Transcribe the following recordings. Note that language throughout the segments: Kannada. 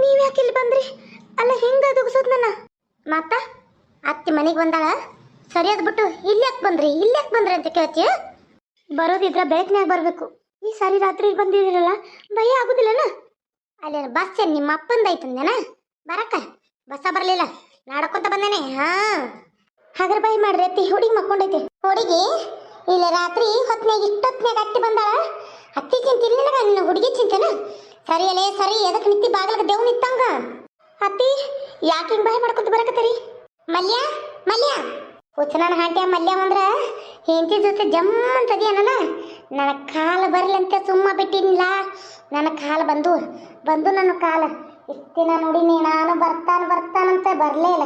ನೀವ್ ಯಾಕೆ ಇಲ್ಲಿ ಬಂದ್ರಿ? ಅಲ್ಲ ಹೆಂಗ ದುಗ್ಸೋದ್ ನನ್ನ? ಮಾತ, ಅತ್ತಿ ಮನೆಗೆ ಬಂದಾಳ. ಸರಿಯಾದ್ ಬಿಟ್ಟು ಇಲ್ಲಿ ಯಾಕೆ ಬಂದ್ರಿ? ಇಲ್ಲಿ ಯಾಕೆ ಬಂದ್ರಿ ಅಂತ ಕೇಳ್ತೀಯ ಬರೋದಿದ್ರ ಬೆಳಕಿನಾಗ ಬರ್ಬೇಕು. ಈ ಸಾರಿ ರಾತ್ರಿ ಬಂದಿದ್ದೀರಲ್ಲ, ಭಯ ಆಗುದಿಲ್ಲನ ಅಲ್ಲಿ ಬಸ್ ಏನು ನಿಮ್ಮ ಅಪ್ಪಂದೈತಂದೇನ ಬರಕ್ಕ. ಬಸ್ಸ ಬರಲಿಲ್ಲ. ನಾಡಕೊಂತ ಬಂದೇನೆ. ಹಾ. ಹಾಗಾದ್ರೆ ಬಾಯಿ ಮಾಡ್ರಿ ಅತ್ತಿ. ಹುಡುಗಿ ಮಕ್ಕೊಂಡೈತಿ. ಹುಡುಗಿ, ಇಲ್ಲ ರಾತ್ರಿ ಹೊತ್ನ್ಯಾಗ ಇಷ್ಟೊತ್ನಾಗ ಅತ್ತಿ ಬಂದಾಳ. ಅತ್ತಿ ಚಿಂತೆ ಇಲ್ಲ ನಿನ್ನ ಹುಡುಗಿ ಚಿಂತೆನ? ಸರಿ ಅಲೇ ಸರಿ ಎದಕ್ಕೆ ನಿತ್ತಿ ಬಾಗಲಕ ದೇವ್ ನಿತ್ತಂಗ ಅತ್ತಿ, ಯಾಕೆ ಹಿಂಗ್ ಬಾಯಿ ಮಾಡ್ಕೊತ ಬರಕತ್ತರಿ? ಮಲ್ಯ ಮಲ್ಯ. ಹುಚ್ಚನ ಹಾಂಟ್ಯ ಮಲ್ಯ ಅಂದ್ರ ಹೆಂಡತಿ ಜೊತೆ ಜಮ್ ಅಂತದಿ ನನ್ನ ಕಾಲ ಬರ್ಲಂತ ಸುಮ್ಮ ಬಿಟ್ಟಿನಿಲ್ಲ ನನ್ನ ಕಾಲ ಬಂದು ಬಂದು ನನ್ನ ಕಾಲ. ಇಷ್ಟಿನ ನೋಡಿನಿ ನಾನು ಬರ್ತಾನ ಬರ್ತಾನಂತ ಬರ್ಲೇ ಇಲ್ಲ.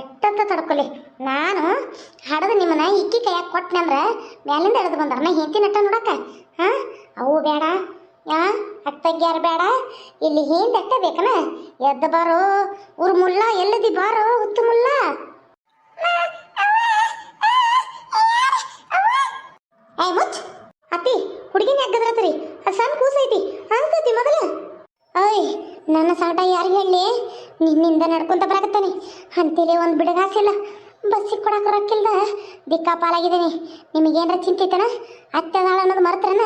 ಎಷ್ಟಂತ ತಡ್ಕೊಲಿ? ನಾನು ಹಡದು ನಿಮ್ಮನ್ನ ಇಕ್ಕಿ ಕೈಯಾಗ ಕೊಟ್ಟನೆ ಅಂದ್ರೆ ಮ್ಯಾಲಿಂದ ಹಿಡಿದು ಬಂದಾರ. ನಾ ಹೆಂಡತಿ ನಟ್ಟ ನೋಡಕ್ಕ ಹಾ? ಅವು ಬೇಡ. ಯಾ? ಅತ್ತಗ್ಯಾರ ಬೇಡ. ಇಲ್ಲಿ ಹಿಂದೆ ಅಟ್ಟ ಎದ್ದು ಬಾರೋ. ಊರ್ ಮುಲ್ಲ ಎಲ್ಲದಿ ಬಾರೋ ಹುತ್ತು ಮುಲ್ಲ ಏ ಮುಚ್ ಅತ್ತಿ, ಹುಡುಗಿನ ಯಾಕದ್ರತ್ರಿ ಅದು ಸಣ್ಣ ಕೂಸೈತಿ ಅನ್ಸತಿ ಮೊದಲ. ಅಯ್, ನನ್ನ ಸಾಟ ಯಾರಿಗೆ ಹೇಳಿ ನಿನ್ನಿಂದ ನಡ್ಕೊಂತ ಬರಕತ್ತಾನೆ. ಅಂತೇಳಿ ಒಂದು ಬಿಡಗಾಸಿಲ್ಲ. ಬಸ್ಸಿಗೆ ಕೊಡಕ್ಕೆ ರೊಕ್ಕಿಲ್ದ? ದಿಕ್ಕಾಪಾಲಾಗಿದ್ದೀನಿ ನಿಮಗೇನ್ರ ಚಿಂತಿತನ? ಅತ್ತೆದಾಳ ಅನ್ನೋದು ಮರ್ತರನ?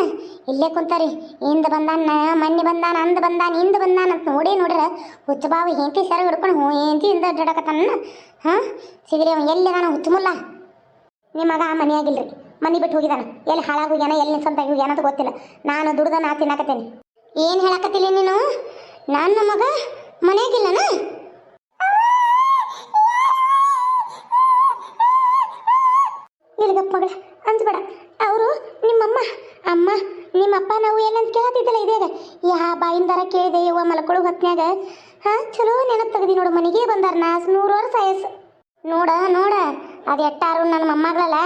ಇಲ್ಲೇ ಕುಂತಾರಿ. ಇಂದ ಬಂದಾನ, ಮನ್ನಿ ಬಂದಾನ, ಅಂದ ಬಂದಾನ, ಇಂದ ಬಂದಾನ ಅಂತ ನೋಡಿ ನೋಡ್ರ ಹುಚ್ಚ ಬಾವು ಹೆಂಡತಿ ಸೆರಗ್ ಹಿಡ್ಕೊಂಡು ಹ್ಞೂ ಹೆಂಡತಿಯಿಂದ ಅಡ್ಡಾಡಕತ್ತಾನ? ಹಾಂ? ಸಿಗ್ರಿ ಅವ ಎಲ್ಲಿದಾನ ಹುಚ್ಚುಮುಲ್ಲ? ನಿಮ್ಮ ಆ ಮನೆಯಾಗಿಲ್ರಿ. ಮನೆ ಬಿಟ್ಟು ಹೋಗಿದಾನ. ಎಲ್ಲಿ ಹಾಳಾಗಿ ಹೋಗ್ಯಾನ ಎಲ್ಲಿ ಸ್ವಂತಾಗಿ ಹೋಗ್ಯಾನ ಅಂತ ಗೊತ್ತಿಲ್ಲ. ನಾನು ದುಡ್ದ ನಾ ತಿನ್ನಕತ್ತೇನೆ. ಏನು ಹೇಳಕತ್ತಿಲ್ಲ ನೀನು? ನನ್ನ ಮಗ ಮನೆಯಾಗಿಲ್ಲನ? ಮಗಳ, ಅಂದ್ಬೇಡ. ಅವರು ನಿಮ್ಮಮ್ಮ. ಅಮ್ಮ, ನಿಮ್ಮಪ್ಪ ನಾವು ಏನಂತ ಕೇಳತ್ತಿದ್ದಲ್ಲ ಇದೇಗ ಯಾ ಬಾಯಿಂದಾರ ಕೇಳಿದೆ, ಯವ್ವ ಮಲ್ಕೊಳ್ಳೋ ಹೊತ್ನ್ಯಾಗ. ಹಾ, ಚಲೋ ನೆನಪು ತೆಗ್ದಿ ನೋಡು, ಮನೆಗೆ ಬಂದಾರ ನಾಸ್ ನೂರು ವರ್ಷ ವಯಸ್ಸು ನೋಡ ನೋಡ, ಅದು ಎಟ್ಟಾರು ನನ್ನ ಮೊಮ್ಮಗಳಲ್ಲ.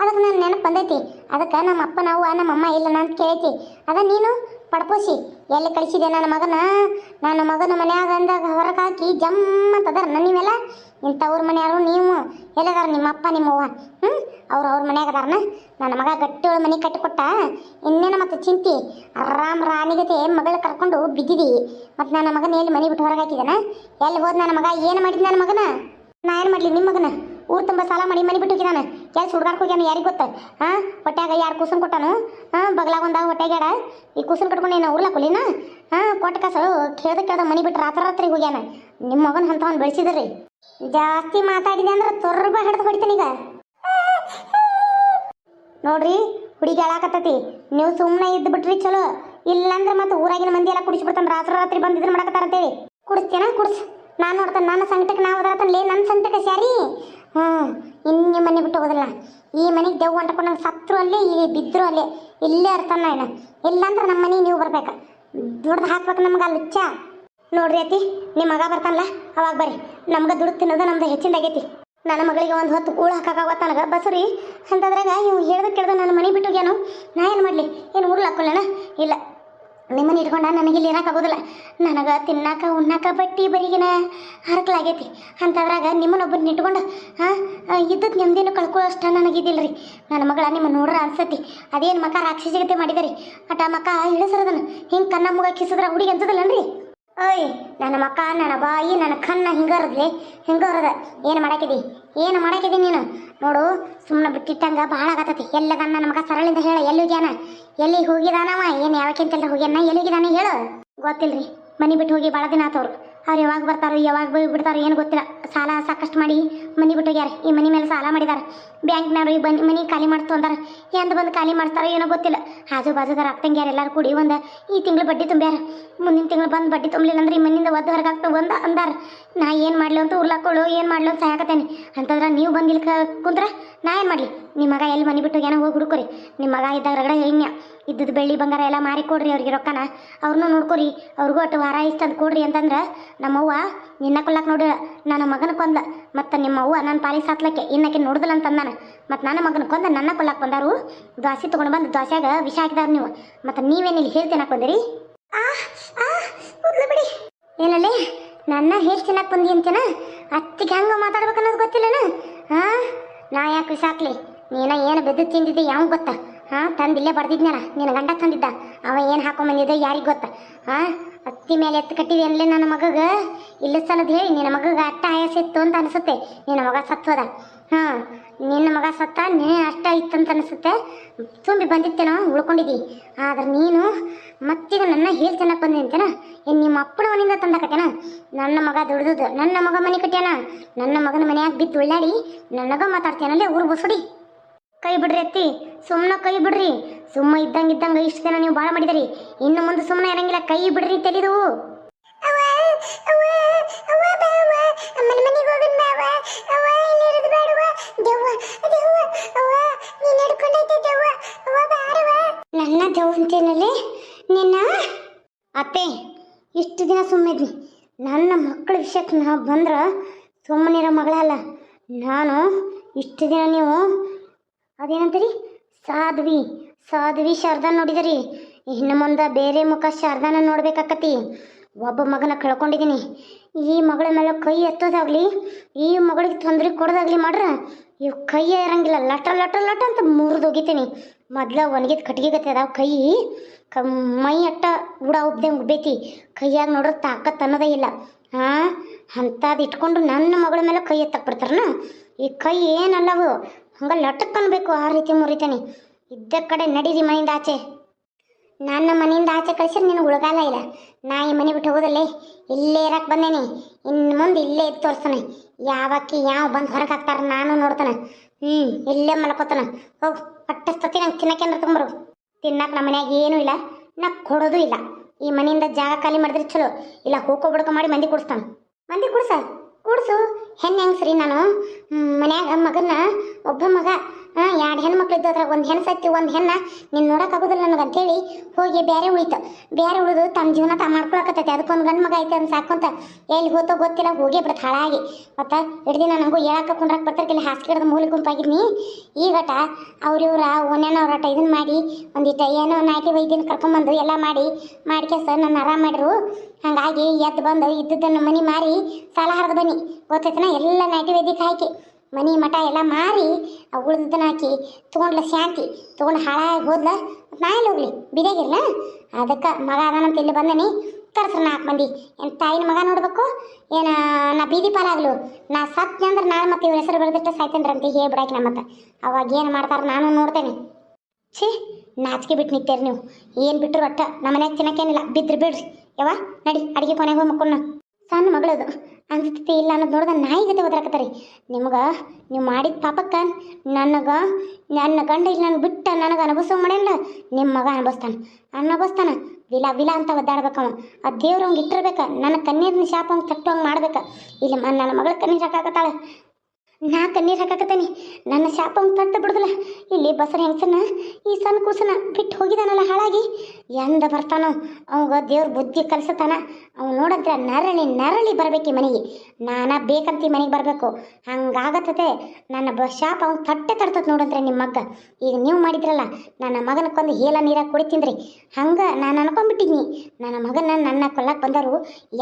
ಅದಕ್ಕೆ ನನ್ನ ನೆನಪು ಬಂದೈತಿ. ಅದಕ್ಕೆ ನಮ್ಮ ಅಪ್ಪ ನಾವು ನಮ್ಮ ಅಮ್ಮ ಇಲ್ಲ ಅಂತ ಕೇಳೈತಿ. ಅದ ನೀನು? ಪಡ್ಪೋಸಿ, ಎಲ್ಲಿ ಕಳಿಸಿದೆ ನನ್ನ ಮಗನ? ನನ್ನ ಮಗನ ಮನ್ಯಾಗ ಅಂದಾಗ ಹೊರಗೆ ಹಾಕಿ ಜಮ್ ಅಂತದಾರ ನೀವೆಲ್ಲ? ಇಂಥವ್ರ ಮನೆಯಾರು ನೀವು. ಎಲ್ಲದಾರ ನಿಮ್ಮ ಅಪ್ಪ ನಿಮ್ಮವ್ವ ಹ್ಞೂ ಅವ್ರು ಅವ್ರ ಮನ್ಯಾಗ ಅದಾರನ? ನನ್ನ ಮಗ ಗಟ್ಟಿಯೊಳ ಮನೆ ಕಟ್ಟಿಕೊಟ್ಟ. ಇನ್ನೇನು ಮತ್ತೆ ಚಿಂತಿ? ಆರಾಮ್ ರಾಣಿಗತೆ ಮಗಳ ಕರ್ಕೊಂಡು ಬಿದ್ದಿದಿ. ಮತ್ತು ನನ್ನ ಮಗನ ಎಲ್ಲಿ ಮನೆ ಬಿಟ್ಟು ಹೊರಗೆ ಹಾಕಿದನ ಎಲ್ಲಿ ಹೋದ್ ನನ್ನ ಮಗ? ಏನು ಮಾಡಿದ್ದೆ ನನ್ನ ಮಗನ? ನಾ ಏನು ಮಾಡಲಿ ನಿಮ್ಮ ಮಗನ? ಊರು ತುಂಬ ಸಾಲ ಮಾಡಿ ಮನೆ ಬಿಟ್ಟು ಹೋಗಿದಾನ ಕೆಲ್ಸ ಹುಡ್ಗಾಡ್ಕ ಹೋಗ್ಯಾನ ಯಾರಿಗೆ ಗೊತ್ತ? ಹಾಂ ಹೊಟ್ಯಾಗ ಯಾರು ಕೂಸನ್ ಕೊಟ್ಟಾನು? ಹಾಂ ಬಗ್ಲಾಗ ಒಂದಾಗ ಹೊಟ್ಯಾಗ್ಯಾಡ. ಈ ಕೂಸನ್ ಕಟ್ಕೊಂಡು ಏನು ಉರ್ಲಾಕ್ ಕೊಲಿನ? ಹಾಂ ಕೊಟ್ಟ ಕಾಸು ಕೇಳ್ದ ಕೇಳ್ದ ಮನೆ ಬಿಟ್ಟು ರಾತ್ರಿ ರಾತ್ರಿ ಹೋಗ್ಯಾನ. ನಿಮ್ಮ ಮಗನ ಹಂತವನ್ ಬೆಳೆಸಿದ್ರಿ. ಜಾಸ್ತಿ ಮಾತಾಡಿದೆ ಅಂದ್ರೆ ತೊರ್ಬ ಹಿಡ್ದು ಈಗ. ನೋಡ್ರಿ, ಹುಡುಗಿ ಹೇಳಾಕತ್ತತಿ ನೀವು ಸುಮ್ಮನೆ ಇದ್ದು ಬಿಟ್ರಿ ಚಲೋ. ಇಲ್ಲಂದ್ರೆ ಮತ್ತೆ ಊರಾಗಿನ ಮಂದಿ ಎಲ್ಲ ಕುಡಿಸ್ಬಿಡ್ತಾನೆ. ರಾತ್ರಿ ರಾತ್ರಿ ಬಂದು ಇದನ್ನ ಮಾಡಕತ್ತಾರ ಅಂತೇಳಿ ಕುಡಿಸ್ತೇನ ಕುಡಿಸ್. ನಾನು ನೋಡ್ತಾನೆ, ನನ್ನ ಸಂಕಟಕ್ಕೆ ನಾವು ಓದಾತನ್ಲೇ ನನ್ನ ಸಂಕಟಕ್ಕೆ ಸ್ಯಾರಿ ಹ್ಞೂ ನಿಮ್ಮ ಮನೆ ಬಿಟ್ಟು ಹೋಗೋದಿಲ್ಲ ಈ ಮನೆಗೆ ದೆವ್ವ ಅಂಟ್ಕೊಂಡು ನಂಗೆ ಸತ್ರು ಅಲ್ಲೇ ಇಲ್ಲಿ ಬಿದ್ದರು ಅಲ್ಲೇ. ಇಲ್ಲೇ ಇರ್ತಾನ ಅಣ್ಣ ಇಲ್ಲಾಂದ್ರೆ ನಮ್ಮ ಮನೆಗೆ ನೀವು ಬರ್ಬೇಕು. ದುಡ್ದು ಹಾಕ್ಬೇಕು ನಮ್ಗೆ ಅಲ್ಲಿ ಹುಚ್ಚ ನೋಡ್ರಿ ಅತಿ ನಿಮ್ಮ ಮಗ ಬರ್ತಾನಲ್ಲ ಅವಾಗ ಬರ್ರಿ. ನಮ್ಗೆ ದುಡ್ಡು ತಿನ್ನೋದು ನಮ್ದು ಹೆಚ್ಚಿಂದಾಗೈತಿ ನನ್ನ ಮಗಳಿಗೆ ಒಂದು ಹೊತ್ತು ಕೂಳು ಹಾಕಾಗತ್ತ ನನಗೆ. ಬಸ್ರಿ, ಅಂತಂದ್ರಾಗ ಇವು ಹೇಳ್ದು ಕೇಳ್ದ ನನ್ನ ಮನೆ ಬಿಟ್ಟು ಹೋಗ್ಯಾನು? ನಾ ಏನು ಮಾಡಲಿ? ಏನು ಊರ್ಲಾಕೊಳ್ಳೋಣ ಇಲ್ಲ. ನಿಮ್ಮನ್ನ ಇಟ್ಕೊಂಡ ನನಗೆ ಇಲ್ಲಿ ಆಗೋದಿಲ್ಲ. ನನಗೆ ತಿನ್ನಾಕ, ಉಣ್ಣಾಕ ಬಟ್ಟಿ ಬರಿಗಿನ ಹರಕಲಾಗೈತಿ. ಅಂತದ್ರಾಗ ನಿಮ್ಮನ್ನೊಬ್ಬರನ್ನ ಇಟ್ಕೊಂಡು ಹಾಂ ಇದ್ದದ್ದು ನೆಮ್ಮದಿನೂ ಕಳ್ಕೊಳ್ಳೋಷ್ಟ ನನಗಿದ್ದಿಲ್ಲ ರೀ ನನ್ನ ಮಗಳ ನಿಮ್ಮ ನೋಡ್ರ ಅನ್ಸತಿ. ಅದೇನು ಮಕ ರಾಕ್ಷಸಿಗತೆ ಮಾಡಿದರಿ. ಅಟ ಮಕ ಇಳಿಸಿರೋದನ್ನ ಹಿಂಗೆ ಕನ್ನ ಮುಗ ಕಿಸಿದ್ರ ಹುಡುಗಿ ಅನ್ಸದಲ್ಲನ್ರಿ ಓಯ್ ನನ್ನ ಮಕ್ಕ, ನನ್ನ ಬಾಯಿ, ನನ್ನ ಕಣ್ಣ ಹಿಂಗರದ್ಲಿ, ಹಿಂಗರದ. ಏನು ಮಾಡಾಕಿದಿ? ಏನು ಮಾಡಾಕಿದಿ ನೀನು? ನೋಡು ಸುಮ್ಮನೆ ಬಿಟ್ಟಿಟ್ಟಂಗ ಭಾಳ ಆಗತ್ತತಿ. ಎಲ್ಲದ ನನ್ನ ಮಗ? ಸರಳಿಂದ ಹೇಳ, ಎಲ್ಲಿ ಹೋಗ್ಯಾನ? ಎಲ್ಲಿ ಹೋಗಿದಾನವ? ಏನು ಯಾವಕ್ಕಿಂತಲ್ಲ ಹೋಗ್ಯಾನ? ಎಲ್ಲಿ ಹೋಗಿದಾನ ಹೇಳು. ಗೊತ್ತಿಲ್ರಿ. ಮನೆ ಬಿಟ್ಟು ಹೋಗಿ ಭಾಳ ದಿನ ಆತವ್ರು. ಅವ್ರು ಯಾವಾಗ ಬರ್ತಾರೋ, ಯಾವಾಗ ಹೋಗಿ ಬಿಡ್ತಾರೋ ಏನು ಗೊತ್ತಿಲ್ಲ. ಸಾಲ ಸಾಕಷ್ಟು ಮಾಡಿ ಮನೆ ಬಿಟ್ಟೋಗ್ಯಾರ ಈ ಮನೆ ಮೇಲೆ ಸಾಲ ಮಾಡಿದಾರೆ. ಬ್ಯಾಂಕ್ನವ್ರು ಈ ಬನ್ನಿ ಮನೆ ಖಾಲಿ ಮಾಡ್ತು ಅಂದಾರ. ಎಂದ ಬಂದು ಖಾಲಿ ಮಾಡ್ತಾರೋ ಏನೋ ಗೊತ್ತಿಲ್ಲ. ಆಜು ಬಾಜುದಾರ ಅಕ್ಕಂಗ್ಯಾರ ಎಲ್ಲರೂ ಕೂಡಿ ಒಂದು ಈ ತಿಂಗಳು ಬಡ್ಡಿ ತುಂಬ್ಯಾರ. ಮುಂದಿನ ತಿಂಗಳು ಬಂದು ಬಡ್ಡಿ ತುಂಬಲಿಲ್ಲ ಅಂದ್ರೆ ಈ ಮನೆಯಿಂದ ಒದ್ದು ಹೊರಗೆ ಹಾಕ್ತಾ ಒಂದು ಅಂದಾರ. ನಾ ಏನು ಮಾಡ್ಲಿ ಅಂತ ಉರ್ಲಾಕೊಳ್ಳು ಏನು ಮಾಡ್ಲಿ ಅಂತ ಸಾಯಕತ್ತೇನೆ. ಅಂತಂದ್ರೆ ನೀವು ಬಂದಿಲ್ಲ ಕುಂತ್ರ ನಾ ಏನು ಮಾಡಲಿ? ನಿಮ್ಮ ಮಗ ಎಲ್ಲಿ ಮನೆ ಬಿಟ್ಟು ಏನೋ ಹೋಗಿ ಹುಡುಕೋರಿ. ನಿಮ್ಮ ಮಗ ಇದ್ದಾಗ ರಗಡ ಹಿಂಗ ಇದ್ದದ್ದು ಬೆಳ್ಳಿ ಬಂಗಾರ ಎಲ್ಲ ಮಾರಿ ಕೊಡ್ರಿ ಅವ್ರಿಗೆ ರೊಕ್ಕನ. ಅವ್ರನ್ನೂ ನೋಡ್ಕೊರಿ. ಅವ್ರಿಗೂ ಒಟ್ಟು ವಾರ ಇಷ್ಟ ಅಂತ ಕೊಡ್ರಿ ಅಂತಂದ್ರೆ ನಮ್ಮವ್ವ ನಿನ್ನ ಕೊಲ್ಲಕ್ಕೆ ನೋಡಿ. ನನ್ನ ಮಗನ ಕೊಂದ. ಮತ್ತು ನಿಮ್ಮವ್ವ ನನ್ನ ಪಾಲಿಗೆ ಸಾತ್ಲಕ್ಕೆ ಇನ್ನಕ್ಕೆ ನೋಡಿದಲ್ಲ ನಾನು ಮತ್ತು ನನ್ನ ಮಗನ ಕೊಂದ ನನ್ನ ಕೊಲ್ಲಕ್ಕೆ ಬಂದಾರು. ದ್ವಾಸಿ ತೊಗೊಂಡು ಬಂದು ದ್ವಾಸ್ಯಾಗ ವಿಷ ಹಾಕಿದಾರ ನೀವು. ಮತ್ತು ನೀವೇನು ಇಲ್ಲಿ ಹೇಳ್ತೇನೆ ಕೂದ್ಲು ಬಿಡಿ. ಏನಲ್ಲಿ? ನನ್ನ ಹೇಳಿ ತಿನ್ನಕ್ಕೆ ಬಂದಿ ಅಂತೇನ? ಅತ್ತಿಗೆ ಹೆಂಗೆ ಮಾತಾಡ್ಬೇಕು ಅನ್ನೋದು ಗೊತ್ತಿಲ್ಲನ? ಹಾಂ ನಾ ಯಾಕೆ ಹಾಕ್ಲಿ? ನೀನ ಏನು ಬೆದ್ದು ತಿಂದಿದ್ದೆ ಯಾವ ಗೊತ್ತಾ? ಹಾಂ ತಂದಿಲ್ಲೇ ಬರ್ದಿದ್ನಲ್ಲ, ನಿನ್ನ ಗಂಡ ತಂದಿದ್ದ. ಅವ ಏನು ಹಾಕೊಂಬಂದಿದ್ದೆ ಯಾರಿಗೆ ಗೊತ್ತಾ? ಹಾಂ, ಅತ್ತಿ ಮೇಲೆ ಎತ್ತು ಕಟ್ಟಿದೆ ಅನ್ಲಿ ನನ್ನ ಮಗಗೆ? ಇಲ್ಲ ಸಲದ ಹೇಳಿ, ನಿನ್ನ ಮಗಗೆ ಅಟ್ಟ ಆಯಾಸ ಇತ್ತು ಅಂತ ಅನಿಸುತ್ತೆ. ನಿನ್ನ ಮಗ ಸತ್ತೋದ? ಹಾಂ, ನಿನ್ನ ಮಗ ಸತ್ತ, ನೀ ಅಷ್ಟ ಇತ್ತಂತ ಅನಿಸುತ್ತೆ. ತುಂಬಿ ಬಂದಿತ್ತೇನೋ ಉಳ್ಕೊಂಡಿದ್ದಿ ಆದ್ರೆ ನೀನು ಮತ್ತೀಗ ನನ್ನ ಹೇಳಿ ಚೆನ್ನಾಗಿ ಬಂದಿ ಅಂತೇನ ಏನು ನಿಮ್ಮ ಅಪ್ಪನ ಮನೆಯಿಂದ ಕಟ್ಟೆನ? ನನ್ನ ಮಗ ದುಡ್ದುದು ನನ್ನ ಮಗ ಮನೆ ಕಟ್ಯಾನ? ನನ್ನ ಮಗನ ಮನ್ಯಾಗ ಬಿದ್ದು ಉಳ್ಳಾಡಿ ನನಗ ಮಾತಾಡ್ತೇನಲ್ಲೇ ಊರು ಬಸುಡಿ? ಕೈ ಬಿಡ್ರಿ ಅತ್ತಿ. ಸುಮ್ಮನೆ ಕೈ ಬಿಡ್ರಿ. ಸುಮ್ಮ ಇದ್ದಂಗ ಇದ್ದಂಗ ಇಷ್ಟು ದಿನ ನೀವು ಭಾಳ ಮಾಡಿದಿರಿ. ಇನ್ನು ಮುಂದೆ ಸುಮ್ಮನೆ ಇರಂಗಿಲ್ಲ. ಕೈ ಬಿಡ್ರಿ ತೆಲಿದು. ನನ್ನ ದೇವ್ ಅಂತೇನಲ್ಲಿ? ನಿನ್ನ? ಅತ್ತೆ ಇಷ್ಟು ದಿನ ಸುಮ್ಮನೆ ನನ್ನ ಮಕ್ಕಳ ವಿಷಯಕ್ಕೆ ನಾವು ಬಂದ್ರೆ ಸುಮ್ಮನಿರೋ ಮಗಳಲ್ಲ. ನಾನು ಇಷ್ಟು ದಿನ ನೀವು ಅದೇನಂತೀರಿ? ಸಾಧ್ವಿ ಸಾಧ್ವಿ ಶಾರದಾ ನೋಡಿದರಿ. ಇನ್ನು ಮುಂದೆ ಬೇರೆ ಮುಖ ಶಾರದಾನ ನೋಡ್ಬೇಕಾಕತಿ ಒಬ್ಬ ಮಗನ ಕಳ್ಕೊಂಡಿದ್ದೀನಿ ಈ ಮಗಳ ಮೇಲೆ ಕೈ ಎತ್ತೋದಾಗ್ಲಿ, ಈ ಮಗಳಿಗೆ ತೊಂದರೆ ಕೊಡೋದಾಗ್ಲಿ ಮಾಡ್ರ, ಇವು ಕೈ ಇರಂಗಿಲ್ಲ ಲಟ ಲಟ ಲಟ ಅಂತ ಮುರಿದೋಗಿತೀನಿ ಮೊದ್ಲ ಒಣಗಿದ ಕಟ್ಟಿಗೆ ಗತಿ ಅದಾವ ಕೈ, ಕ, ಮೈ ಅಟ್ಟ ಉಡ ಉಬ್ಬದೆ ಉಬ್ಬೈತಿ. ಕೈಯಾಗ ನೋಡ್ರೆ ತಾಕತ್ ಅನ್ನೋದೇ ಇಲ್ಲ. ಹಾಂ ಅಂಥದ್ದು ಇಟ್ಕೊಂಡು ನನ್ನ ಮಗಳ ಮೇಲೆ ಕೈ ಎತ್ತಕ್ಕೆ ಬಿಡ್ತಾರನ? ಈ ಕೈ ಏನಲ್ಲವು ಹಂಗೆ ಲಟಕ್ ಅನ್ಬೇಕು ಆ ರೀತಿ ಮುರಿತಾನೆ. ಇದ್ದ ಕಡೆ ನಡೀರಿ ಮನೆಯಿಂದ ಆಚೆ. ನನ್ನ ಮನೆಯಿಂದ ಆಚೆ ಕಳಿಸಿದ್ರೆ ನಿನಗೆ ಉಳಗಾಲ ಇಲ್ಲ. ನಾ ಈ ಮನೆ ಬಿಟ್ಟು ಹೋಗೋದಲ್ಲೇ? ಇಲ್ಲೇ ಇರಕ್ಕೆ ಬಂದೇನೆ. ಇನ್ನು ಮುಂದೆ ಇಲ್ಲೇ ಇದ್ದು ತೋರಿಸ್ತಾನೆ. ಯಾವಕ್ಕೆ ಯಾವ ಬಂದು ಹೊರಗೆ ಹಾಕ್ತಾರ ನಾನು ನೋಡ್ತಾನೆ. ಹ್ಞೂ ಇಲ್ಲೇ ಮಲ್ಕೋತಾನೆ. ಹೋಗು ಪಟ್ಟಸ್ತತಿ ನಂಗೆ ತಿನ್ನಕ್ಕೆ ತುಂಬರು ತಿನ್ನಕ್ಕೆ ನಮ್ಮ ಮನ್ಯಾಗ ಏನೂ ಇಲ್ಲ. ನಾ ಕೊಡೋದು ಇಲ್ಲ. ಈ ಮನೆಯಿಂದ ಜಾಗ ಖಾಲಿ ಮಾಡಿದ್ರೆ ಚಲೋ. ಇಲ್ಲ ಹೂಕೋ ಬಡ್ಕೊ ಮಾಡಿ ಮಂದಿ ಕುಡಿಸ್ತಾನೆ. ಮಂದಿ ಕುಡ್ಸ? ಕುಡ್ಸು. ಹೆಣ್ಣು ಹೆಂಗ್ಸ್ರಿ ನಾನು? ಮನ್ಯಾಗ ಮಗನ ಒಬ್ಬ ಮಗ ಹಾಂ ಎರಡು ಹೆಣ್ಮಕ್ಳು ಮಕ್ಳು ಒಂದು ಹೆಣ್ಣು ಸತ್ತಿ ಒಂದು ಹೆಣ್ಣ. ನೀನು ನೋಡೋಕ್ಕಾಗೋದಿಲ್ಲ ನನಗೆ ಅಂತೇಳಿ ಹೋಗಿ ಬೇರೆ ಉಳಿತು. ಬೇರೆ ಉಳಿದು ತಮ್ಮ ಜೀವನ ತಾ ಮಾಡ್ಕೊಳಕತ್ತೈತೆ. ಅದಕ್ಕೊಂದು ಗಂಡು ಮಗ ಐತೆ ಅಂತ ಸಾಕೊಂತ ಎಲ್ಲಿ ಹೋತೋ ಗೊತ್ತಿಲ್ಲ, ಹೋಗೇ ಬಿಡುತ್ತೆ ಹಾಳಾಗಿ. ಮತ್ತು ಹಿಡ್ದಿನ ನನಗೂ ಹೇಳಕ್ಕೆ ಕುಂಡ್ರಕ್ಕೆ ಬರ್ತಾರಕ್ಕಿಲ್ಲ ಹಾಸ್ಕಿಡ್ದು ಮೂಲೆ ಗುಂಪಾಗಿದ್ನಿ. ಈಗಟ ಅವ್ರ ಇವ್ರ ಓನ್ಯಾನವ್ರಟ ಇದನ್ನ ಮಾಡಿ ಒಂದಿಟ್ಟು ಏನೋ ನಾಟಿ ವೈದ್ಯನ ಕರ್ಕೊಂಬಂದು ಎಲ್ಲ ಮಾಡಿ ಮಾಡ್ಕೆಸ ನನ್ನ ಆರಾಮ ಮಾಡಿರು. ಹಂಗಾಗಿ ಎದ್ದು ಬಂದು ಇದ್ದದ್ದನ್ನು ಮನಿ ಮಾರಿ ಸಾಲ ಹರಿದು ಬನ್ನಿ. ಗೊತ್ತೈತನ? ಎಲ್ಲ ನಾಟಿ ವೈದ್ಯಕ್ಕೆ ಹಾಕಿ. ಮನಿ ಮಠ ಎಲ್ಲ ಮಾರಿ ಆ ಉಳ್ದದ್ದನ್ನ ಹಾಕಿ ತೊಗೊಂಡ್ಲ ಶಾಂತಿ, ತೊಗೊಂಡು ಹಾಳಾಗಿ ಹೋದ್ಲ, ನಾ ಎಲ್ಲಿ ಹೋಗ್ಲಿ? ಬಿದಾಗಿರ್ಲ? ಅದಕ್ಕೆ ಮಗ ಅದಾನಂತ ಇಲ್ಲಿ ಬಂದನಿ, ಕರ್ಸ್ರ ನಾಲ್ಕು ಮಂದಿ. ಏನು ತಾಯಿನ ಮಗ ನೋಡ್ಬೇಕು? ಏನು ನಾ ಬೀದಿ ಪಾಲಾಗ್ಲು? ನಾ ಸತ್ಯ ಅಂದ್ರೆ ನಾಳೆ ಮತ್ತೆ ಇವ್ರ ಹೆಸರು ಬರೆದಿಟ್ಟು ಸಾಯ್ತಂದ್ರೆ ಅಂತ ಹೇಳ್ಬಿಡಾಕಿ ನಮ್ಮ ಮತ್ತೆ. ಅವಾಗ ಏನು ಮಾಡ್ತಾರೆ ನಾನು ನೋಡ್ತೇನೆ. ಛೀ, ನಾಚಿಕೆ ಬಿಟ್ಟು ನಿಂತೇರಿ ನೀವು. ಏನು ಬಿಟ್ಟರು ಒಟ್ಟ ನಮ್ಮ ಮನ್ಯಾಗ ತಿನ್ನಕ್ಕೇನಿಲ್ಲ ಬಿದ್ದರು ಬಿಡ್ರಿ. ಯವ್ವ, ನಡಿ, ಅಡಿಗೆ ಕೊನೆಗೆ ಹೋಗಿ ಮಕ್ಕಳನ್ನ. ಸಣ್ಣ ಮಗಳದು. ಅನ್ಸತಿ ಇಲ್ಲ ಅನ್ನೋದು ನೋಡಿದ ನಾಯಿ ಜೊತೆ ಒದರಾಕತ್ತಾರೆ. ನಿಮ್ಗೆ ನೀವು ಮಾಡಿದ ಪಾಪಕ್ಕ ನನಗೆ, ನನ್ನ ಗಂಡ ಇಲ್ಲಿ ನನ್ನ ಬಿಟ್ಟ ನನಗೆ ಅನುಭವಿಸೋ ಮಾಡ್ಯಾನಲ್ಲ ನಿಮ್ಮ ಮಗ ಅನುಭವಿಸ್ತಾನೆ. ಅನುಭವಿಸ್ತಾನ. ವಿಲ ವಿಲ ಅಂತ ಒದ್ದಾಡ್ಬೇಕವ ಆ ದೇವ್ರು ಹಂಗೆ ಇಟ್ಟಿರ್ಬೇಕು. ನನ್ನ ಕಣ್ಣೀರಿನ ಶಾಪ ಅವ್ನಿಗೆ ತಟ್ಟು ಹಂಗೆ ಮಾಡ್ಬೇಕು. ಇಲ್ಲಿ ನನ್ನ ಮಗಳ ಕಣ್ಣೀರು ಹಾಕಾಕತ್ತಾಳೆ ನಾ ಕಣ್ಣೀರು ಹಾಕಾಕತ್ತೇನಿ. ನನ್ನ ಶಾಪ ಅವ್ನು ತಟ್ಟ ಬಿಡುದಿಲ್ಲ. ಇಲ್ಲಿ ಬಸರ ಹೆಂಗಸನ್ನ, ಈ ಸಣ್ಣ ಕೂಸನ ಬಿಟ್ಟು ಹೋಗಿದಾನಲ್ಲ ಹಾಳಾಗಿ. ಎಂದ ಬರ್ತಾನೋ, ಅವಂಗ ದೇವ್ರ ಬುದ್ಧಿ ಕಲಿಸತಾನ. ಅವ್ನು ನೋಡಂದ್ರೆ ನರಳಿ ನರಳಿ ಬರ್ಬೇಕು ಮನೆಗೆ. ನಾನ ಬೇಕಂತ ಮನೆಗೆ ಬರಬೇಕು. ಹಂಗಾಗತ್ತದೆ ನನ್ನ ಬ ಶಾಪ ಅವ್ನು ತಟ್ಟೆ ತಡ್ತದ ನೋಡಂದ್ರೆ ನಿಮ್ಮ ಮಗ್ಗ. ಈಗ ನೀವು ಮಾಡಿದ್ರಲ್ಲ, ನನ್ನ ಮಗನಕ್ಕೊಂದು ಹೇಲ ನೀರಾಗ ಕುಡಿತಿಂದ್ರಿ ಹಂಗೆ ನಾನು ಅನ್ಕೊಂಡ್ಬಿಟ್ಟಿದ್ನಿ ನನ್ನ ಮಗನ ನನ್ನ ಕೊಲ್ಲಕ್ಕೆ ಬಂದರು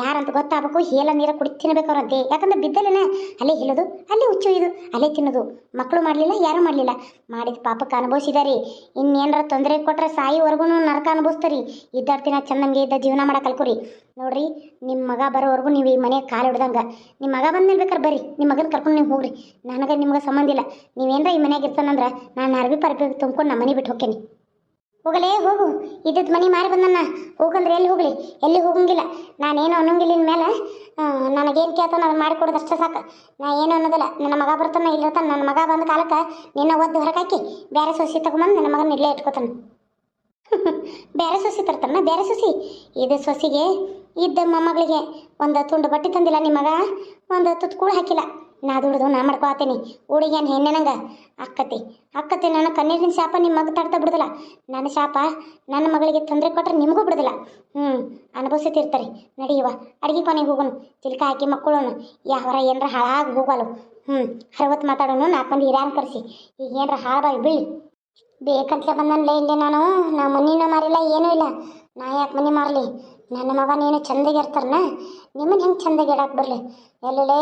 ಯಾರಂತ ಗೊತ್ತಾಗಬೇಕು, ಹೇಲ ನೀರ ಕುಡಿತಿನ್ಬೇಕು ತಿನ್ಬೇಕು ಅವ್ರ ಅದೇ. ಯಾಕಂದ್ರೆ ಬಿದ್ದಲೇನೆ ಅಲ್ಲೇ ಹೇಳೋದು ಅಲ್ಲೇ ಹುಚ್ಚು. ಇದು. ಅಲೆ ತಿನ್ನೋದು. ಮಕ್ಕಳು ಮಾಡಲಿಲ್ಲ, ಯಾರೂ ಮಾಡಲಿಲ್ಲ? ಮಾಡಿದ ಪಾಪಕ್ಕೆ ಅನುಭವಿಸಿದಾರಿ. ಇನ್ನೇನಾರ ತೊಂದರೆ ಕೊಟ್ಟರೆ ಸಾಯಿವರೆಗೂ ನರಕ ಅನುಭವಿಸ್ತಾರಿ. ಇದ್ದಾಡ್ತಿನ ಚೆನ್ನಂಗೆ ಇದ್ದ ಜೀವನ ಮಾಡಕ್ಕೆ ಕಲ್ಕೊರಿ ನೋಡ್ರಿ ನಿಮ್ಮ ಮಗ ಬರೋವರೆಗೂ ನೀವು ಈ ಮನೆಗೆ ಕಾಲು ಹಿಡ್ದಂಗೆ. ನಿಮ್ಮ ಮಗ ಬಂದ್ಮೇಲೆ ಬೇಕಾರೆ ಬರ್ರಿ. ನಿಮ್ಮ ಮಗನ ಕರ್ಕೊಂಡು ನೀವು ಹೋಗ್ರಿ. ನನಗೆ ನಿಮ್ಗೆ ಸಂಬಂಧ ಇಲ್ಲ. ನೀವೇನ್ರ ಈ ಮನ್ಯಾಗ ಇರ್ತಾನಂದ್ರೆ ನಾನು ಅರ್ಬಿ ಪರ್ಬಿ ತುಂಬ್ಕೊಂಡು ನಮ್ಮ ಮನೆ ಬಿಟ್ಟು ಹೋಗ್ತೇನೆ. ಹೋಗಲೇ ಹೋಗು. ಇದ್ದಿದ್ದು ಮನೆ ಮಾರಿ ಬಂದನ್ನ ಹೋಗಂದ್ರೆ ಎಲ್ಲಿ ಹೋಗ್ಲಿ? ಎಲ್ಲಿ ಹೋಗಂಗಿಲ್ಲ. ನಾನೇನು ಅನ್ನೋಂಗಿಲ್ಲ ಇನ್ಮೇಲೆ ನನಗೇನು ಕೇಳ್ತಾನ ಅದು ಮಾಡಿಕೊಡೋದು ಅಷ್ಟೇ ಸಾಕು. ನಾ ಏನು ಅನ್ನೋದಿಲ್ಲ. ನನ್ನ ಮಗ ಬರ್ತಾನೆ ಇಲ್ಲಿರ್ತಾನೆ ನನ್ನ ಮಗ ಬಂದ ಕಾಲಕ್ಕೆ ನಿನ್ನ ಒದ್ದು ಹೊರಕಾಕಿ ಬೇರೆ ಸೊಸಿ ತಗೊಂಬಂದು ನನ್ನ ಮಗನ ಇಲ್ಲೇ ಇಟ್ಕೋತಾನೆ. ಬೇರೆ ಸೊಸಿ ತರ್ತಾನ? ಬೇರೆ ಸೊಸಿ? ಇದು ಸೊಸಿಗೆ ಇದ್ದ ಮೊಮ್ಮಗಳಿಗೆ ಒಂದು ತುಂಡು ಬಟ್ಟೆ ತಂದಿಲ್ಲ ನಿಮ್ಮ ಮಗ ಒಂದು ತುತ್ತು ಕೂಡ ಹಾಕಿಲ್ಲ. ನಾ ದುಡ್ದು ನಾ ಮಾಡ್ಕೊತೀನಿ ಹುಡುಗಿಯನ್ ಹೆಣ್ಣೆನಂಗ ಅಕ್ಕತಿ. ಅಕ್ಕತಿ ನನ್ನ ಕಣ್ಣೀರಿನ ಶಾಪ ನಿಮ್ಮ ಮಗ ತಡ್ತಾ ಬಿಡುದಿಲ್ಲ. ನನ್ನ ಶಾಪ ನನ್ನ ಮಗಳಿಗೆ ತೊಂದರೆ ಕೊಟ್ಟರೆ ನಿಮಗೂ ಬಿಡುದಿಲ್ಲ. ಹ್ಞೂ ಅನುಭವಿಸುತ್ತಿರ್ತಾರೆ ನಡೆಯುವ ಅಡುಗೆ ಕೊನೆಗೆ ಹೋಗೋಣ. ಚಿಲ್ಕ ಹಾಕಿ ಮಕ್ಕಳನ್ನು ಯಾವರ ಏನರ ಹಾಳಾಗಿ ಹೋಗಲು ಹ್ಞೂ ಹರವತ್ತು ಮಾತಾಡೋನು ನಾಲ್ಕು ಮಂದಿ ಹಿರಿಯನ್ ಕರೆಸಿ. ಈಗ ಏನರ ಹಾಳಾಗಿ ಬೀಳಿ ಬೇಕಂತಲೇ ಬಂದನ್ಲೇ ಇಲ್ಲೇ ನಾನು. ನಾ ಮನಿನ ಮಾರಿಲ್ಲ, ಏನೂ ಇಲ್ಲ. ನಾ ಯಾಕೆ ಮನೆ ಮಾರಲಿ? ನನ್ನ ಮಗ ನೀನು ಚಂದಾಗಿ ಇರ್ತಾರನ? ನಿಮ್ಮನ್ನ ಹೆಂಗೆ ಚಂದಾಗಿ ಇಡಕ್ಕೆ ಬರಲಿ? ಎಲ್ಲೇ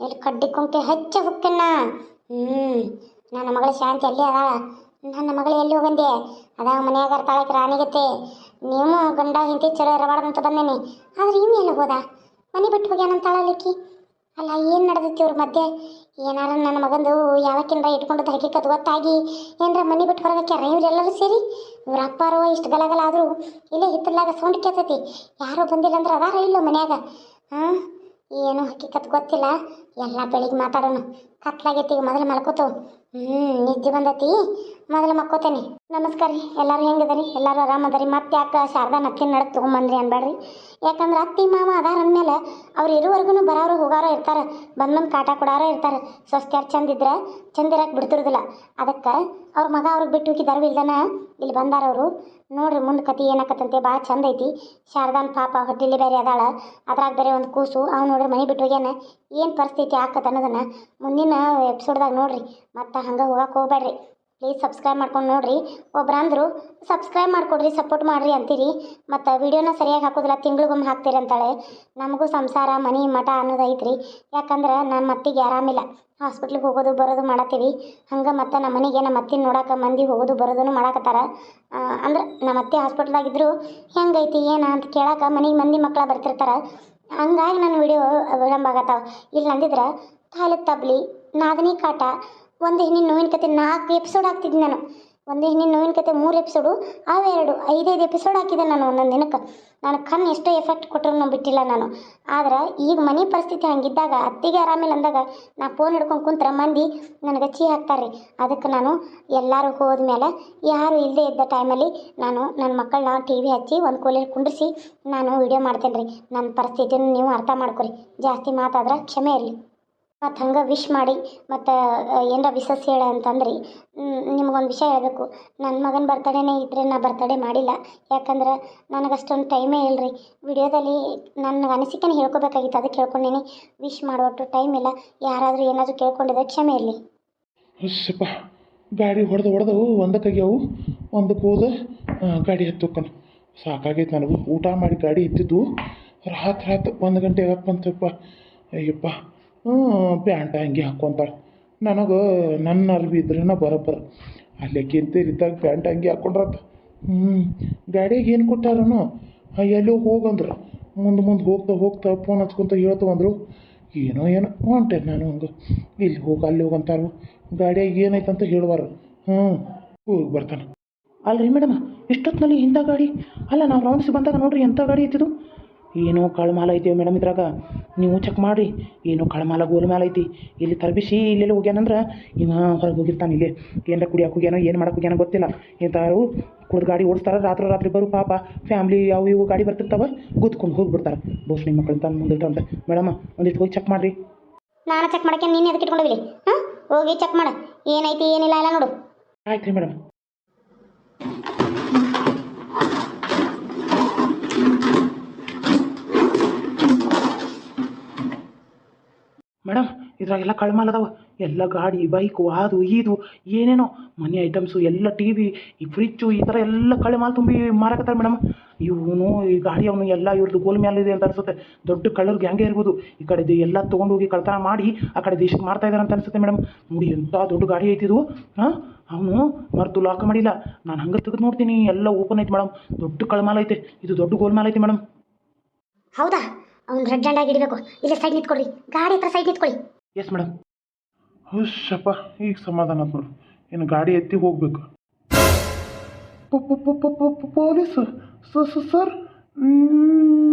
ಎಲ್ಲಿ ಕಡ್ಡಿ ಕುಂಟೆ ಹಚ್ಚ ಹುಕ್ಕನ್ನ. ಹ್ಞೂ ನನ್ನ ಮಗಳ ಶಾಂತಿ ಅಲ್ಲೇ ಅದಾಳ. ನನ್ನ ಮಗಳು ಎಲ್ಲಿ ಹೋಗಂದೆ? ಅದಾಗ ಮನೆಯಾಗ ತಾಳಕ್ಕೆ ರಾಣಿಗತ್ತೆ ನೀವು ಗಂಡ ಹಿಂತಿ ಚಲೋ ಇರಬಾರ್ದಂತ ಬಂದೇನಿ. ಆದ್ರೆ ಇವ್ ಎಲ್ಲಿ ಹೋದ? ಮನೆ ಬಿಟ್ಟು ಹೋಗ್ಯಾನಂತ ತಾಳಲಿಕ್ಕಿ ಅಲ್ಲ, ಏನು ನಡೆದೈತಿ ಇವ್ರ ಮಧ್ಯೆ? ಏನಾರ ನನ್ನ ಮಗಂದು ಯಾವಕ್ಕಿಂದ ಇಟ್ಕೊಂಡು ಹಕ್ಕಿಕತ್ ಗೊತ್ತಾಗಿ? ಏನ್ರ ಮನೆ ಬಿಟ್ಟು ಹೊರಗಾಕ್ಯಾರ ಇವರೆಲ್ಲರೂ ಸೇರಿ? ಇವ್ರ ಅಪ್ಪಾರೋ ಇಷ್ಟು ಗಲಗಲ ಆದರೂ ಇಲ್ಲೇ ಹಿತ್ತಲಾಗ ಸೌಂಡ್ ಕೇತತಿ ಯಾರೋ ಬಂದಿಲ್ಲ ಅಂದ್ರೆ ಅದಾರ ಇಲ್ಲೋ ಮನ್ಯಾಗ? ಹಾಂ ಏನು ಹಕ್ಕಿಕತ್ ಗೊತ್ತಿಲ್ಲ. ಎಲ್ಲ ಬೆಳಿಗ್ಗೆ ಮಾತಾಡೋಣ. ಕತ್ಲಾಗೈತಿ ಈಗ ಮೊದಲು ಮಲ್ಕೋತವು ಹ್ಞೂ ನಿದ್ದೆ ಬಂದೈತಿ. ಮೊದಲು ಮಕ್ಕೋತೇನೆ. ನಮಸ್ಕಾರ ರೀ. ಎಲ್ಲರೂ ಹೆಂಗದರಿ? ಎಲ್ಲರೂ ಆರಾಮದರಿ? ಮತ್ತೆ ಯಾಕೆ ಶಾರದಾ ನಕ್ಕಿನ ನಡಕ್ ತೊಗೊಂಬಂದ್ರಿ ಅನ್ಬೇಡ್ರಿ ಯಾಕಂದ್ರೆ ಅತ್ತಿ, ಮಾವ ಅದಾರ ಅಂದಮೇಲೆ ಅವ್ರು ಇರುವರೆಗೂ ಬರೋರು ಹೋಗಾರೋ ಇರ್ತಾರೆ. ಬಂದ್ ಕಾಟ ಕೊಡಾರೋ ಇರ್ತಾರೆ. ಸ್ವಸ್ಥ್ಯಾರು ಚಂದಿದ್ರೆ ಇದ್ರೆ ಚಂದ ಇರಕ್ಕೆ ಬಿಡ್ತಿರೋದಿಲ್ಲ. ಅದಕ್ಕೆ ಅವ್ರ ಮಗ ಅವ್ರಿಗೆ ಬಿಟ್ಟು ಹೋಗಿದ್ದಾರು ಇಲ್ದನ ಇಲ್ಲಿ ಬಂದಾರ ಅವರು. ನೋಡ್ರಿ ಮುಂದೆ ಕತಿ ಏನಾಕತ್ತಂತೆ? ಭಾಳ ಚಂದ ಐತಿ. ಶಾರದಾನ್ ಪಾಪ ಹೊಟ್ಟಿಲಿ ಬೇರೆ ಅದಾಳ. ಅದ್ರಾಗ ಬೇರೆ ಒಂದು ಕೂಸು. ಅವ್ನು ನೋಡ್ರಿ ಮನೆ ಬಿಟ್ಟು ಹೋಗ್ಯಾನ. ಏನು ಪರಿಸ್ಥಿತಿ ಆಕತ್ತ ಅನ್ನೋದನ್ನ ಮುಂದಿನ ಎಪಿಸೋಡ್ದಾಗ ನೋಡ್ರಿ. ಮತ್ತೆ ಹಂಗೆ ಹೋಗಕ್ಕೆ ಹೋಗ್ಬೇಡ್ರಿ ಪ್ಲೀಸ್ ಸಬ್ಸ್ಕ್ರೈಬ್ ಮಾಡ್ಕೊಂಡು ನೋಡ್ರಿ. ಒಬ್ರು ಸಬ್ಸ್ಕ್ರೈಬ್ ಮಾಡಿಕೊಡ್ರಿ ಸಪೋರ್ಟ್ ಮಾಡಿರಿ ಅಂತೀರಿ. ಮತ್ತು ವಿಡಿಯೋನ ಸರಿಯಾಗಿ ಹಾಕೋದಿಲ್ಲ, ತಿಂಗಳಿಗೊಮ್ಮೆ ಹಾಕ್ತೀರಿ ಅಂತಾಳೆ. ನಮಗೂ ಸಂಸಾರ, ಮನೆ, ಮಠ ಅನ್ನೋದು ಐತ್ರಿ. ಯಾಕಂದ್ರೆ ನನ್ನ ಅತ್ತಿಗೆ ಆರಾಮಿಲ್ಲ ಹಾಸ್ಪಿಟ್ಲಿಗೆ ಹೋಗೋದು, ಬರೋದು ಮಾಡತ್ತೀವಿ. ಹಂಗೆ ಮತ್ತು ನಮ್ಮ ಮನೆಗೆ ನಮ್ಮ ಅತ್ತಿನ ನೋಡಕ್ಕೆ ಮಂದಿ ಹೋಗೋದು ಬರೋದನ್ನು ಮಾಡಕತ್ತಾರ. ಅಂದ್ರೆ ನಮ್ಮ ಅತ್ತೆ ಹಾಸ್ಪಿಟ್ಲಾಗಿದ್ದರು ಹೆಂಗೈತಿ, ಏನು? ಅಂತ ಕೇಳಕ್ಕೆ ಮನೆಗೆ ಮಂದಿ ಮಕ್ಕಳ ಬರ್ತಿರ್ತಾರೆ. ಹಂಗಾಗಿ ನನ್ನ ವಿಡಿಯೋ ವಿಳಂಬ ಆಗತ್ತಾವ. ಇಲ್ಲಿ ನಂದಿದ್ರೆ ಕಾಲದ ತಬ್ಲಿ, ನಾದನಿ ಕಾಟ ಒಂದು ಹೆಣ್ಣಿನ ನೋವಿನ ಕತೆ ನಾಲ್ಕು ಎಪಿಸೋಡ್ ಹಾಕ್ತಿದ್ದೆ ನಾನು. ಒಂದು ಹೆಣ್ಣಿನ ನೋವಿನ ಕತೆ ಮೂರು ಎಪಿಸೋಡು ಅವೆರಡು ಐದೈದು ಎಪಿಸೋಡ್ ಹಾಕಿದೆ ನಾನು ಒಂದೊಂದು ದಿನಕ್ಕೆ. ನಾನು ಕಣ್ಣು ಎಷ್ಟೋ ಎಫೆಕ್ಟ್ ಕೊಟ್ಟರು ಬಿಟ್ಟಿಲ್ಲ ನಾನು. ಆದ್ರೆ ಈಗ ಮನೆ ಪರಿಸ್ಥಿತಿ ಹಂಗಿದ್ದಾಗ, ಅತ್ತಿಗೆ ಆರಾಮಿಲ್ಲ ಅಂದಾಗ ನಾ ಫೋನ್ ಹಿಡ್ಕೊಂಡು ಕುಂತ್ರೆ ಮಂದಿ, ನನಗೆ ಚೀ ಹಾಕ್ತಾರೆ ಅದಕ್ಕೆ ನಾನು ಎಲ್ಲರೂ ಹೋದ್ಮೇಲೆ ಯಾರು ಇಲ್ಲದೆ ಇದ್ದ ಟೈಮಲ್ಲಿ ನಾನು ನನ್ನ ಮಕ್ಕಳನ್ನ ಟಿ ವಿ ಹಚ್ಚಿ ಒಂದು ಕೋಲಿಯಲ್ಲಿ ಕುಂಡ್ರಿಸಿ ನಾನು ವಿಡಿಯೋ ಮಾಡ್ತೇನೆ ರೀ ನನ್ನ ಪರಿಸ್ಥಿತಿನ ನೀವು ಅರ್ಥ ಮಾಡ್ಕೊರಿ. ಜಾಸ್ತಿ ಮಾತಾದ್ರೆ ಕ್ಷಮೆ ಇರಲಿ. ಮತ್ತು ಹಂಗೆ ವಿಶ್ ಮಾಡಿ, ಮತ್ತು ಏನರ ವಿಶಸ್ ಹೇಳ ಅಂತಂದ್ರಿ ನಿಮ್ಗೊಂದು ವಿಷಯ ಹೇಳಬೇಕು. ನನ್ನ ಮಗನ ಬರ್ತಡೇನೇ ಇದ್ದರೆ ನಾ ಬರ್ತಡೇ ಮಾಡಿಲ್ಲ. ಯಾಕಂದ್ರೆ ನನಗೆ ಅಷ್ಟೊಂದು ಟೈಮೇ ಇಲ್ಲರಿ ವಿಡಿಯೋದಲ್ಲಿ ನನ್ನ ಅನಿಸಿಕೆನ ಹೇಳ್ಕೊಬೇಕಾಗಿತ್ತು ಅದಕ್ಕೆ ಹೇಳ್ಕೊಂಡಿನಿ. ವಿಶ್ ಮಾಡೋಟ್ಟು ಟೈಮ್ ಇಲ್ಲ. ಯಾರಾದರೂ ಏನಾದರೂ ಕೇಳ್ಕೊಂಡಿದ್ರೆ ಕ್ಷಮೆ ಇರಲಿ. ಅಪ್ಪ ಗಾಡಿ ಹೊಡೆದು ಹೊಡೆದು ಒಂದು ಒಂದಕ್ಕೆ ಒಂದು ಕೂದ ಗಾಡಿ ಹತ್ತಕ್ಕನು ಸಾಕಾಗೈತೆ ನನಗೂ. ಊಟ ಮಾಡಿ ಗಾಡಿ ಇದ್ದಿದ್ದು ರಾತ್ರಿ ರಾತ್ರಿ ಒಂದು ಗಂಟೆ ಆಗಪ್ಪ ಅಂತಪ್ಪ ಅಯ್ಯಪ್ಪ. ಹ್ಞೂ, ಪ್ಯಾಂಟ್ ಅಂಗಿ ಹಾಕ್ಕೊಂತಾಳೆ ನನಗೆ ನನ್ನ ಅರ್ವಿ ಇದ್ರೇನ ಬರೋಬ್ಬರ. ಅಲ್ಲೇ ಕೆಂತೇರಿದ್ದಾಗ ಪ್ಯಾಂಟ್ ಅಂಗಿ ಹಾಕ್ಕೊಂಡ್ರತ್ತ ಹ್ಞೂ, ಗಾಡಿಗೆ ಏನು ಕೊಟ್ಟಾರನು ಎಲ್ಲೋ ಹೋಗಂದ್ರೆ. ಮುಂದೆ ಮುಂದೆ ಹೋಗ್ತಾ ಹೋಗ್ತಾ ಫೋನ್ ಹಚ್ಕೊಂತ ಹೇಳ್ತಾ ಅಂದರು. ಏನೋ ಏನೋ, ಹೊಂಟೆ ನಾನು ಹಂಗೆ. ಇಲ್ಲಿ ಹೋಗಿ, ಅಲ್ಲಿ ಹೋಗಂತಾರು ಗಾಡಿಯಾಗಿ ಏನೈತೆ ಅಂತ ಹ್ಞೂ, ಹೋಗಿ ಬರ್ತಾನೆ. ಅಲ್ರಿ ಮೇಡಮ್ ಇಷ್ಟೊತ್ತಿನಲ್ಲಿ ಇಂಥ ಗಾಡಿ? ಅಲ್ಲ, ನಾವು ರೌಂಡ್ಸ್ ಬಂದಾಗ ನೋಡ್ರಿ ಎಂಥ ಗಾಡಿ ಐತಿದು? ಏನೋ ಕಳಮಾಲ ಐತಿ ಮೇಡಮ್ ಇದ್ರಾಗ. ನೀವು ಚೆಕ್ ಮಾಡಿರಿ. ಏನೋ ಕಳ್ಮಾಲ ಗೋಲ್ಮಾಲ ಐತಿ. ಇಲ್ಲಿ ತರಬಿಸಿ ಇಲ್ಲೆಲ್ಲ ಹೋಗ್ಯಾನಂದ್ರೆ ಇವ ಹೊರಗೆ ಹೋಗಿರ್ತಾನೆ ಇಲ್ಲಿ. ಏನರ ಕುಡಿಯಕ್ಕೆ ಹೋಗ್ಯಾನೋ ಏನು ಮಾಡಕ್ಕೆ ಹೋಗ್ಯಾನೋ ಗೊತ್ತಿಲ್ಲ. ಇಂಥವ್ರು ಕುಡ್ದು ಗಾಡಿ ಓಡಿಸ್ತಾರೆ ರಾತ್ರಿ ರಾತ್ರಿ ಬರು ಪಾಪ ಫ್ಯಾಮ್ಲಿ ಅವು ಇವು ಗಾಡಿ ಬರ್ತಿರ್ತಾವ ಗುದ್ಕೊಂಡು ಹೋಗ್ಬಿಡ್ತಾರೆ. ಬೋಸ್ ನಿಮ್ಮ ಮಕ್ಕಳು ತಂದು ಮುಂದಿರ್ತಾವಂತೆ ಮೇಡಮ್ ಒಂದಿಷ್ಟು ಹೋಗಿ ಚೆಕ್ ಮಾಡಿರಿ. ನಾನು ಚೆಕ್ ಮಾಡಕ್ಕೆ ನೀನು ಎದಕ್ಕೆ ಇಟ್ಕೊಂಡಿವಿ ಹಾಂ? ಹೋಗಿ ಚೆಕ್ ಮಾಡು. ಏನೈತಿ ಏನಿಲ್ಲ ಎಲ್ಲ ನೋಡು. ಆಯ್ತು ರೀ ಮೇಡಮ್ ಮೇಡಮ್ ಇದ್ರಾಗೆಲ್ಲ ಕಳ್ಮಾಲ್ ಅದಾವ ಎಲ್ಲ ಗಾಡಿ ಬೈಕು ಅದು, ಇದು, ಏನೇನೋ ಮನೆ ಐಟಮ್ಸು ಎಲ್ಲ ಟಿ ವಿ ಈ ಫ್ರಿಜ್ಜು ಈ ಥರ ಎಲ್ಲ ಕಳ್ಮಾಲ್ ತುಂಬಿ ಮಾರಕತ್ತಾರೆ ಮೇಡಮ್. ಇವನು, ಈ ಗಾಡಿ ಅವನು ಎಲ್ಲ ಇವ್ರದ್ದು ಗೋಲ್ ಮ್ಯಾಲ ಇದೆ ಅಂತ ಅನ್ಸುತ್ತೆ. ದೊಡ್ಡ ಕಳ್ಳರ್ ಗ್ಯಾಂಗೇ ಇರ್ಬೋದು. ಈ ಕಡೆ ಎಲ್ಲ ತೊಗೊಂಡೋಗಿ ಕಳ್ತನ ಮಾಡಿ, ಆ ಕಡೆ ದೇಶಕ್ಕೆ ಮಾಡ್ತಾ ಇದ್ದಾರೆ ಅಂತ ಅನ್ಸುತ್ತೆ ಮೇಡಮ್. ನೋಡಿ ಎಂಥ ದೊಡ್ಡ ಗಾಡಿ ಐತಿದು ಹಾಂ? ಅವನು ಮರ್ತು ಲಾಕ್ ಮಾಡಿಲ್ಲ. ನಾನು ಹಂಗೆ ತೆಗೆದು ನೋಡ್ತೀನಿ. ಎಲ್ಲ ಓಪನ್ ಐತೆ ಮೇಡಮ್. ದೊಡ್ಡ ಕಳ್ಮಾಲ್ ಐತೆ. ಇದು ದೊಡ್ಡ ಗೋಲ್ ಗೋಲ್ಮಾಲ್ ಐತೆ ಮೇಡಮ್. ಹೌದಾ? ಅವ್ನು ರೆಡ್ ಹ್ಯಾಂಡ್ ಆಗಿ ಇಡಬೇಕು ಇಲ್ಲೇ ಸೈಡ್ ನಿಂತ್ಕೊಳ್ರಿ. ಗಾಡಿ ಹತ್ರ ಸೈಡ್ ನಿಂತ್ಕೊಳ್ಳಿ ಎಸ್ ಮೇಡಮ್ ಹುಷಪ್ಪ ಈಗ ಸಮಾಧಾನ ಕೊಡು ನೋಡು. ಇನ್ನು ಗಾಡಿ ಎತ್ತಿ ಹೋಗ್ಬೇಕು. ಪೊಲೀಸ್. ಸರ್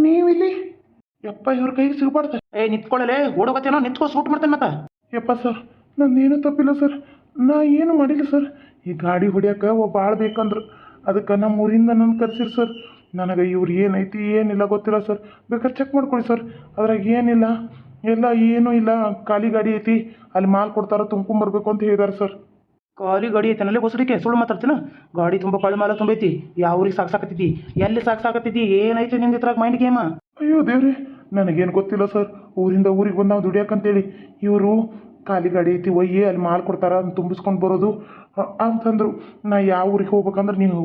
ನೀವಿಲ್ಲಿ? ಯಪ್ಪ ಇವ್ರ ಕೈಗೆ ಸಿಗಬಾರ್ದು. ಏ ನಿಂತ್ಕೊಳ್ಳಲೆ. ಓಡೋಗತ್ತೇನೋ? ನಿಂತ್ಕೊ ಸೂಟ್ ಮಾಡ್ತೇನೆ ಮತ್ತೆ. ಯಪ್ಪ ಸರ್ ನಂದೇನು ತಪ್ಪಿಲ್ಲ ಸರ್. ನಾ ಏನು ಮಾಡಿಲ್ಲ ಸರ್. ಈ ಗಾಡಿ ಹೊಡಿಯಕ್ಕೆ ಒಬ್ಬ ಭಾಳ ಬೇಕಂದ್ರು. ಅದಕ್ಕೆ ನಮ್ಮ ಊರಿಂದ ನನ್ನ ಕರ್ಸಿರಿ ಸರ್. ನನಗೆ ಇವ್ರು ಏನೈತಿ ಏನಿಲ್ಲ ಗೊತ್ತಿಲ್ಲ ಸರ್. ಬೇಕಾದ್ರೆ ಚೆಕ್ ಮಾಡ್ಕೊಳ್ಳಿ ಸರ್. ಅದ್ರಾಗ ಏನಿಲ್ಲ ಎಲ್ಲ ಏನು ಇಲ್ಲ. ಖಾಲಿ ಗಾಡಿ ಐತಿ. ಅಲ್ಲಿ ಮಾಲ್ ಕೊಡ್ತಾರ ತುಂಬ್ಕೊಂಬರ್ಬೇಕು ಅಂತ ಹೇಳಿದಾರೆ ಸರ್. ಖಾಲಿ ಗಾಡಿ ಐತೆ ಅಲ್ಲೇ ಹೊಸಡಿಕೆ ಸುಳ್ಳು ಮಾತಾಡ್ತೀನ? ಗಾಡಿ ತುಂಬ ಕಳ್ಳ ಮಾಲ ತುಂಬೈತಿ. ಯಾವ ಊರಿಗೆ ಸಾಕ್ಸಾಕತ್ತೈತಿ ಎಲ್ಲಿ ಸಾಕ್ಸಾಕತ್ತೈತಿ ಏನೈತೆ ನಿಮ್ದು ಇದ್ರಾಗ ಮೈಂಡ್ ಗೇಮ ಅಯ್ಯೋ ದೇವ್ರಿ ನನಗೇನು ಗೊತ್ತಿಲ್ಲ ಸರ್. ಊರಿಂದ ಊರಿಗೆ ಬಂದು ನಾವು ದುಡಿಯಾಕಂತೇಳಿ ಇವರು ಖಾಲಿ ಗಾಡಿ ಐತಿ ಒಯ್ಯಿ ಅಲ್ಲಿ ಮಾಲ್ ಕೊಡ್ತಾರ ಅದನ್ನ ತುಂಬಿಸ್ಕೊಂಡು ಬರೋದು. ಅಂತಂದರು, ನಾ ಯಾವ ಊರಿಗೆ ಹೋಗ್ಬೇಕಂದ್ರೆ ನೀವು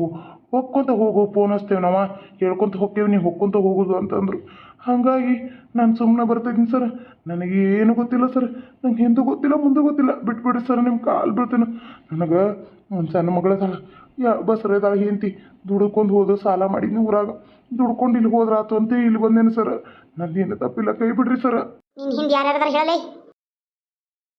ಹೋಗ್ಕೊಂತ ಹೋಗು ಫೋನ್ ಹಚ್ತೇವೆ ನಾವು, ಹೇಳ್ಕೊಂತ ಹೋಗ್ತೇವೆ ನೀವು ಹೋಗ್ಕೊಂತ ಹೋಗೋದು, ಅಂತಂದರು. ಹಾಗಾಗಿ ನಾನು ಸುಮ್ಮನೆ ಬರ್ತಿದ್ದೀನಿ ಸರ್ ನನಗೆ ಏನು ಗೊತ್ತಿಲ್ಲ, ಸರ್, ನಂಗೆ ಹಿಂದೂ ಗೊತ್ತಿಲ್ಲ, ಮುಂದೆ ಗೊತ್ತಿಲ್ಲ, ಬಿಟ್ಬಿಡಿ, ಸರ್ ನಿಮ್ಮ ಕಾಲು ಬೀಳ್ತೇನೆ. ನನಗೆ ಒಂದು ಸಣ್ಣ ಮಗಳದಾಳ ಯಾ ತಾಳ ಹೆಂಡ್ತಿ, ದುಡ್ಕೊಂಡು ಹೋದ ಸಾಲ ಮಾಡಿದ್ನಿ ಊರಾಗ. ದುಡ್ಕೊಂಡು ಇಲ್ಲಿ ಹೋದ್ರಾತು ಅಂತ ಇಲ್ಲಿ ಬಂದೇನು, ಸರ್. ನಂದೇನು ತಪ್ಪಿಲ್ಲ, ಕೈ ಬಿಡ್ರಿ, ಸರ್. ನಿನ್ನ ಹಿಂದೆ ಯಾರ್ಯಾರದಾರ ಹೇಳಲೇ?